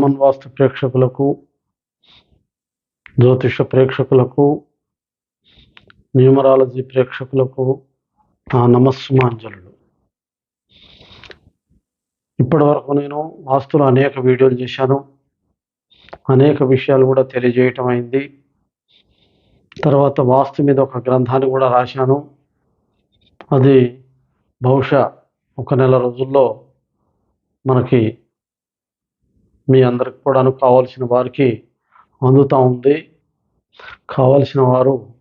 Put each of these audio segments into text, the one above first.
Common వాస్తు ప్రేక్షకులకు జ్యోతిష ప్రేక్షకులకు numerology ప్రేక్షకులకు నా నమస్సుమాంజలు ఇప్పటి వరకు నేను వాస్తులో అనేక వీడియోలు చేశాను. అనేక విషయాలు కూడా తెలియజేయటం అయింది. తర్వాత వాస్తు మీద ఒక గ్రంథాన్ని కూడా రాశాను. అది బహుశా ఒక నెల రోజుల్లో మనకి మీ అందరికి కూడాను కావాల్సిన వారికి అందుతూ ఉంది. కావలసిన వారు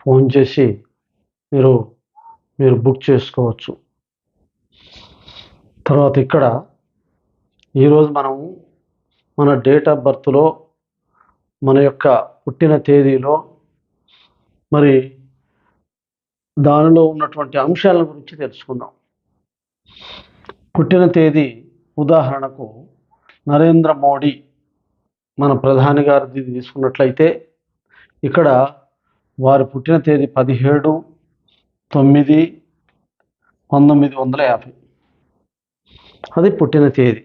ఫోన్ చేసి మీరు మీరు బుక్ చేసుకోవచ్చు. తర్వాత ఇక్కడ ఈరోజు మనం మన డేట్ ఆఫ్ బర్త్లో మన యొక్క పుట్టిన తేదీలో మరి దానిలో ఉన్నటువంటి అంశాల గురించి తెలుసుకుందాం. పుట్టిన తేదీ ఉదాహరణకు నరేంద్ర మోడీ మన ప్రధాని గారిది తీసుకున్నట్లయితే ఇక్కడ వారు పుట్టిన తేదీ పదిహేడు తొమ్మిది పంతొమ్మిది వందల యాభై. అది పుట్టిన తేదీ.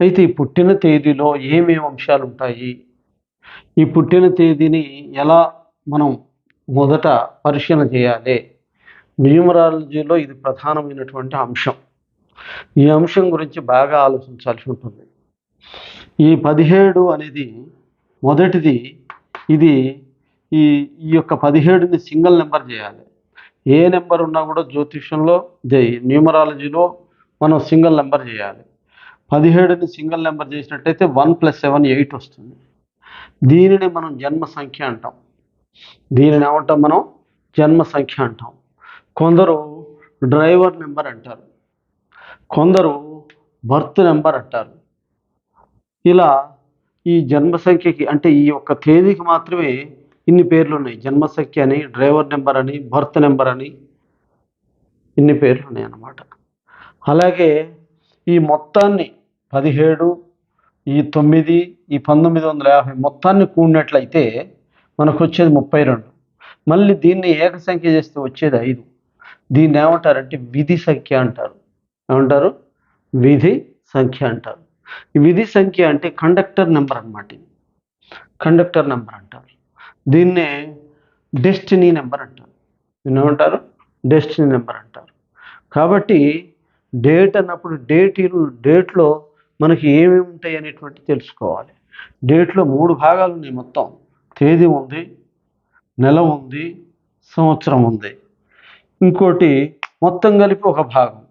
అయితే ఈ పుట్టిన తేదీలో ఏమేమి అంశాలు ఉంటాయి? ఈ పుట్టిన తేదీని ఎలా మనం మొదట పరిశీలన చేయాలి? న్యూమరాలజీలో ఇది ప్రధానమైనటువంటి అంశం. ఈ అంశం గురించి బాగా ఆలోచించాల్సి ఉంటుంది. ఈ పదిహేడు అనేది మొదటిది. ఇది ఈ ఈ యొక్క పదిహేడుని సింగిల్ నెంబర్ చేయాలి. ఏ నెంబర్ ఉన్నా కూడా జ్యోతిష్యంలో న్యూమరాలజీలో మనం సింగిల్ నెంబర్ చేయాలి. పదిహేడుని సింగిల్ నెంబర్ చేసినట్టయితే వన్ ప్లస్ సెవెన్ ఎయిట్ వస్తుంది. దీనిని మనం జన్మ సంఖ్య అంటాం. దీనిని ఏమంటాం మనం? జన్మ సంఖ్య అంటాం. కొందరు డ్రైవర్ నెంబర్ అంటారు. కొందరు బర్త్ నెంబర్ అంటారు. ఇలా ఈ జన్మ సంఖ్యకి అంటే ఈ యొక్క తేదీకి మాత్రమే ఇన్ని పేర్లు ఉన్నాయి జన్మ సంఖ్య అని డ్రైవర్ నెంబర్ అని బర్త్ నెంబర్ అని ఇన్ని పేర్లు ఉన్నాయి అన్నమాట. అలాగే ఈ మొత్తాన్ని పదిహేడు ఈ తొమ్మిది ఈ పంతొమ్మిది వందల యాభై మొత్తాన్ని కూడినట్లయితే మనకు వచ్చేది ముప్పై రెండు. మళ్ళీ దీన్ని ఏక సంఖ్య చేస్తే వచ్చేది ఐదు. దీన్ని ఏమంటారంటే విధి సంఖ్య అంటారు. ఏమంటారు? విధి సంఖ్య అంటారు. విధి సంఖ్య అంటే కండక్టర్ నెంబర్ అన్నమాట కండక్టర్ నెంబర్ అంటారు. దీన్నే డెస్టినీ నెంబర్ అంటారు. ఏమంటారు? డెస్టినీ నెంబర్ అంటారు. కాబట్టి డేట్ అన్నప్పుడు డేట్ డేట్లో మనకి ఏమేమి ఉంటాయి అనేటువంటి తెలుసుకోవాలి. డేట్లో మూడు భాగాలు ఉన్నాయి మొత్తం. తేదీ ఉంది నెల ఉంది సంవత్సరం ఉంది. ఇంకోటి మొత్తం కలిపి ఒక భాగం.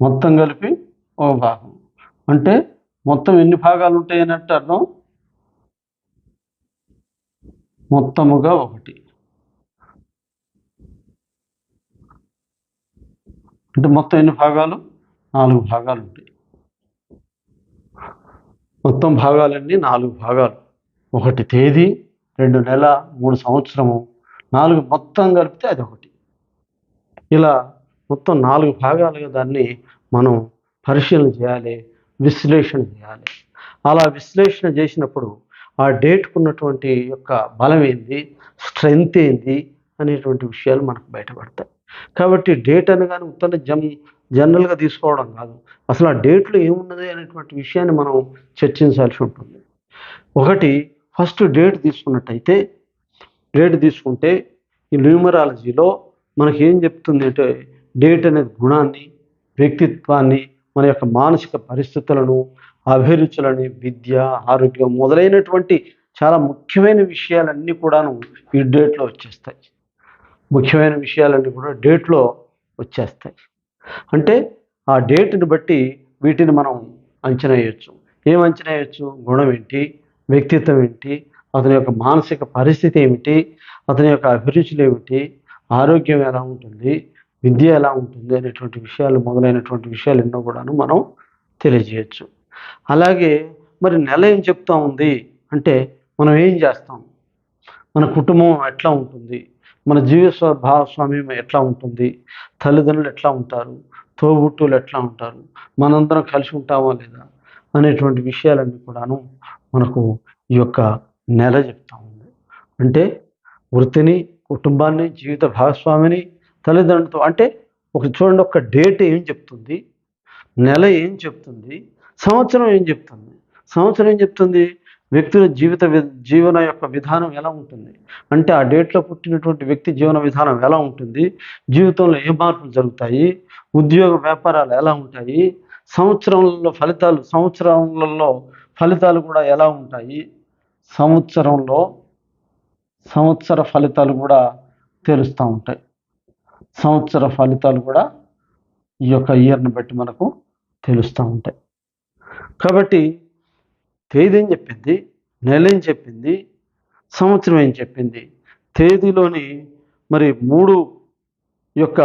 మొత్తం కలిపి ఒక భాగం. అంటే మొత్తం ఎన్ని భాగాలు ఉంటాయి అర్థం? మొత్తముగా ఒకటి. అంటే మొత్తం ఎన్ని భాగాలు? నాలుగు భాగాలు ఉంటాయి మొత్తం భాగాలన్నీ నాలుగు భాగాలు. ఒకటి తేదీ రెండు నెల మూడు సంవత్సరము. నాలుగు మొత్తం కలిపితే అది ఒకటి. ఇలా మొత్తం నాలుగు భాగాలుగా దాన్ని మనం పరిశీలన చేయాలి. విశ్లేషణ చేయాలి. అలా విశ్లేషణ చేసినప్పుడు ఆ డేట్కు ఉన్నటువంటి యొక్క బలం ఏంది? స్ట్రెంగ్త్ ఏంది? అనేటువంటి విషయాలు మనకు బయటపడతాయి. కాబట్టి డేట్ అనగానే ఉత్తర జన్ జనరల్గా తీసుకోవడం కాదు. అసలు ఆ డేట్లో ఏమున్నది అనేటువంటి విషయాన్ని మనం చర్చించాల్సి ఉంటుంది. ఒకటి ఫస్ట్ డేట్ తీసుకున్నట్టయితే డేట్ తీసుకుంటే ఈ న్యూమరాలజీలో మనకి ఏం చెప్తుంది అంటే డేట్ అనేది గుణాన్ని వ్యక్తిత్వాన్ని మన యొక్క మానసిక పరిస్థితులను అభిరుచులని విద్య ఆరోగ్యం మొదలైనటువంటి చాలా ముఖ్యమైన విషయాలన్నీ కూడాను ఈ డేట్లో వచ్చేస్తాయి. ముఖ్యమైన విషయాలన్నీ కూడా డేట్లో వచ్చేస్తాయి. అంటే ఆ డేట్ని బట్టి వీటిని మనం అంచనా వేయచ్చు. ఏం అంచనా వేయచ్చు? గుణం ఏంటి? వ్యక్తిత్వం ఏంటి? అతని యొక్క మానసిక పరిస్థితి ఏమిటి? అతని యొక్క అభిరుచులు ఏమిటి? ఆరోగ్యం ఎలా ఉంటుంది? విద్య ఎలా ఉంటుంది అనేటువంటి విషయాలు మొదలైనటువంటి విషయాలు ఎన్నో కూడాను మనం తెలియజేయచ్చు. అలాగే మరి నెల ఏం చెప్తా ఉంది అంటే మనం ఏం చేస్తాం? మన కుటుంబం ఎట్లా ఉంటుంది? మన జీవ భాగస్వామ్యం ఎట్లా ఉంటుంది? తల్లిదండ్రులు ఎట్లా ఉంటారు? తోబుట్టులు ఎట్లా ఉంటారు? మనందరం కలిసి ఉంటామా లేదా? అనేటువంటి విషయాలన్నీ కూడాను మనకు ఈ యొక్క నెల చెప్తా ఉంది. అంటే వృత్తిని కుటుంబాన్ని జీవిత భాగస్వామిని తల్లిదండ్రులతో అంటే ఒక చూడండి ఒక డేట్ ఏం చెప్తుంది? నెల ఏం చెప్తుంది? సంవత్సరం ఏం చెప్తుంది? సంవత్సరం ఏం చెప్తుంది? వ్యక్తుల జీవిత జీవన యొక్క విధానం ఎలా ఉంటుంది? అంటే ఆ డేట్లో పుట్టినటువంటి వ్యక్తి జీవన విధానం ఎలా ఉంటుంది? జీవితంలో ఏ మార్పులు జరుగుతాయి? ఉద్యోగ వ్యాపారాలు ఎలా ఉంటాయి? సంవత్సరంలో ఫలితాలు సంవత్సరంలో ఫలితాలు కూడా ఎలా ఉంటాయి? సంవత్సరంలో సంవత్సర ఫలితాలు కూడా తెలుస్తూ ఉంటాయి. సంవత్సర ఫలితాలు కూడా ఈ యొక్క ఇయర్ని బట్టి మనకు తెలుస్తూ ఉంటాయి. కాబట్టి తేదీ ఏం చెప్పింది? నెల ఏం చెప్పింది? సంవత్సరం ఏం చెప్పింది? తేదీలోని మరి మూడు యొక్క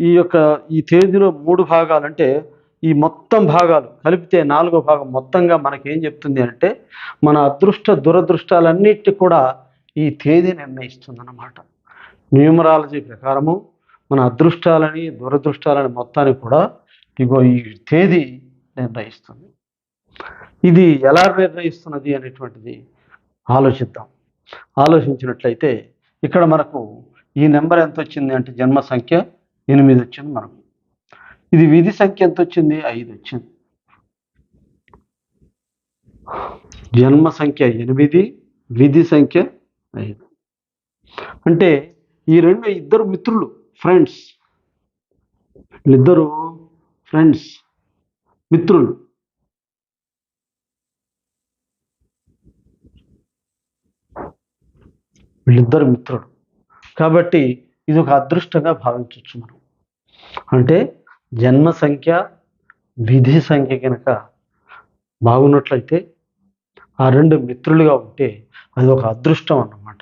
ఈ యొక్క ఈ తేదీలో మూడు భాగాలు అంటే ఈ మొత్తం భాగాలు కలిపితే నాలుగో భాగం మొత్తంగా మనకేం చెప్తుంది అంటే మన అదృష్ట దురదృష్టాలన్నిటి కూడా ఈ తేదీ నిర్ణయిస్తుంది అన్నమాట న్యూమరాలజీ ప్రకారము మన అదృష్టాలని దురదృష్టాలని మొత్తాన్ని కూడా ఇగో ఈ తేదీ నిర్ణయిస్తుంది. ఇది ఎలా నిర్ణయిస్తున్నది అనేటువంటిది ఆలోచిద్దాం. ఆలోచించినట్లయితే ఇక్కడ మనకు ఈ నెంబర్ ఎంత వచ్చింది అంటే జన్మ సంఖ్య ఎనిమిది వచ్చింది మనకు. ఇది విధి సంఖ్య ఎంత వచ్చింది ఐదు వచ్చింది. జన్మ సంఖ్య ఎనిమిది విధి సంఖ్య ఐదు. అంటే ఈ రెండు ఇద్దరు మిత్రులు ఫ్రెండ్స్. వీళ్ళిద్దరు ఫ్రెండ్స్. మిత్రులు. వీళ్ళిద్దరు మిత్రుడు కాబట్టి ఇది ఒక అదృష్టంగా భావించవచ్చు మనం. అంటే జన్మ సంఖ్య విధి సంఖ్య కనుక బాగున్నట్లయితే ఆ రెండు మిత్రులుగా ఉంటే అది ఒక అదృష్టం అన్నమాట.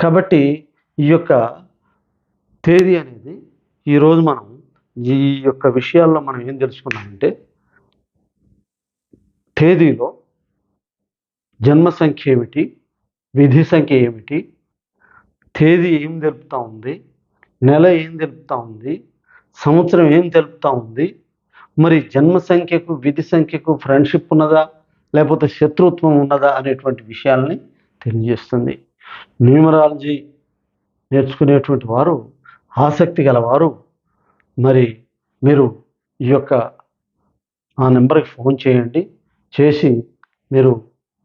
కాబట్టి ఈ యొక్క తేదీ అనేది ఈరోజు మనం ఈ యొక్క విషయాల్లో మనం ఏం తెలుసుకున్నామంటే తేదీలో జన్మ సంఖ్య ఏమిటి విధి సంఖ్య ఏమిటి తేదీ ఏం తెలుపుతూ ఉంది నెల ఏం తెలుపుతూ ఉంది సంవత్సరం ఏం తెలుపుతూ ఉంది మరి జన్మ సంఖ్యకు విధి సంఖ్యకు ఫ్రెండ్షిప్ ఉన్నదా లేకపోతే శత్రుత్వం ఉన్నదా అనేటువంటి విషయాల్ని తెలియజేస్తుంది. న్యూమరాలజీ నేర్చుకునేటువంటి వారు ఆసక్తి గలవారు. మరి మీరు ఈ యొక్క ఆ నెంబర్కి ఫోన్ చేయండి. చేసి మీరు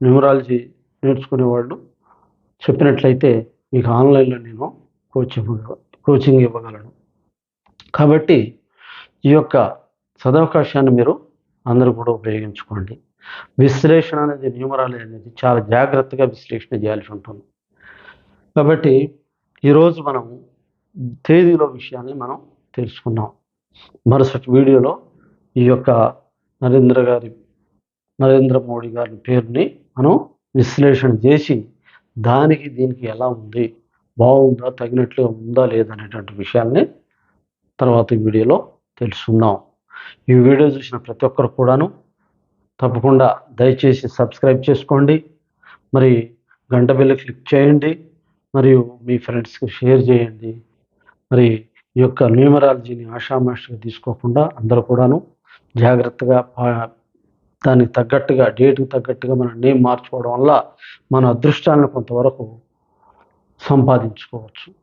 న్యూమరాలజీ నేర్చుకునే వాళ్ళు చెప్పినట్లయితే మీకు ఆన్లైన్లో నేను కోచ్ కోచింగ్ ఇవ్వగలను. కాబట్టి ఈ యొక్క సదవకాశాన్ని మీరు అందరూ కూడా ఉపయోగించుకోండి. విశ్లేషణ అనేది న్యూమరాలజీ అనేది చాలా జాగ్రత్తగా విశ్లేషణ చేయాల్సి ఉంటుంది. కాబట్టి ఈరోజు మనం తేదీలో విషయాన్ని మనం తెలుసుకున్నాం మరుసటి వీడియోలో ఈ యొక్క నరేంద్ర గారి నరేంద్ర మోడీ గారి పేరుని మనం విశ్లేషణ చేసి దానికి దీనికి ఎలా ఉంది బాగుందా తగినట్లుగా ఉందా లేదనేటువంటి విషయాల్ని తర్వాత వీడియోలో తెలుసుకుందాం. ఈ వీడియో చూసిన ప్రతి ఒక్కరు కూడాను తప్పకుండా దయచేసి సబ్స్క్రైబ్ చేసుకోండి. మరి గంట బిల్లు క్లిక్ చేయండి. మరియు మీ ఫ్రెండ్స్కి షేర్ చేయండి. మరి ఈ యొక్క న్యూమరాలజీని ఆషామాషిగా తీసుకోకుండా అందరూ కూడాను జాగ్రత్తగా పా- దానికి తగ్గట్టుగా డేట్కి తగ్గట్టుగా మన నేమ్ మార్చుకోవడం వల్ల మన అదృష్టాలను కొంతవరకు సంపాదించుకోవచ్చు.